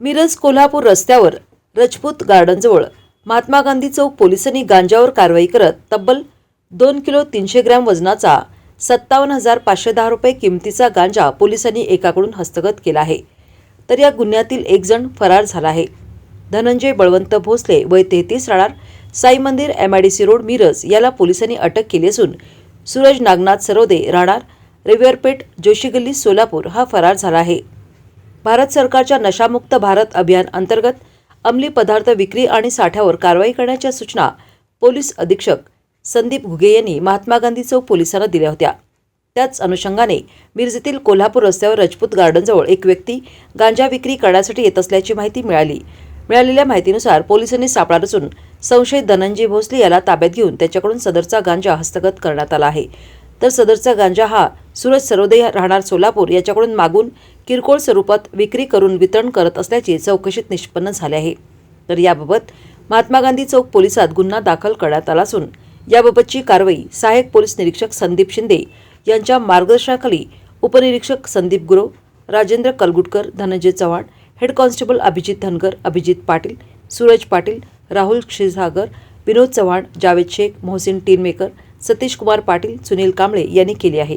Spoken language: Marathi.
मिरज कोल्हापूर रस्त्यावर रजपूत गार्डनजवळ महात्मा गांधी चौक पोलिसांनी गांजावर कारवाई करत तब्बल दोन किलो तीनशे ग्रॅम वजनाचा सत्तावन्न हजार पाचशे दहा रुपये किमतीचा गांजा पोलिसांनी एकाकडून हस्तगत केला आहे. तर या गुन्ह्यातील एक जण फरार झाला आहे. धनंजय बळवंत भोसले वय तेहतीस राहणार. Sai Mandir M I D C road Miraj याला पोलिसांनी अटक केली असून सूरज नागनाथ सरोदे राहणार. रविवारपेठ जोशी गल्ली सोलापूर हा फरार झाला आहे. भारत सरकारच्या नशामुक्त भारत अभियान अंतर्गत अंमली पदार्थ विक्री आणि साठ्यावर कारवाई करण्याच्या सूचना पोलीस अधीक्षक संदीप घुगे यांनी महात्मा गांधी चौक पोलिसांना दिल्या होत्या. त्याच अनुषंगाने मिरजेतील कोल्हापूर रस्त्यावर रजपूत गार्डनजवळ एक व्यक्ती गांजा विक्री करण्यासाठी येत असल्याची माहिती मिळाली. मिळालेल्या माहितीनुसार पोलिसांनी सापळा रचून संशयित धनंजय भोसले याला ताब्यात घेऊन त्याच्याकडून सदरचा गांजा हस्तगत करण्यात आला आहे. तर सदरचा गांजा हा सूरज सरोदे राहणार सोलापूर याच्याकडून मागून किरकोळ स्वरूपात विक्री करून वितरण करत असल्याचे चौकशीत निष्पन्न झाले आहे. तर याबाबत महात्मा गांधी चौक पोलिसात गुन्हा दाखल करण्यात आला असून याबाबतची कारवाई सहाय्यक पोलीस निरीक्षक संदीप शिंदे यांच्या मार्गदर्शनाखाली उपनिरीक्षक संदीप गुरव राजेंद्र कलगुटकर धनंजय चव्हाण हेड कॉन्स्टेबल अभिजित धनगर अभिजित पाटील सूरज पाटील राहुल क्षीरसागर विनोद चव्हाण जावेद शेख मोहसिन टीनमेकर सतीश कुमार पाटील सुनील कांबळे यांनी केली आहे.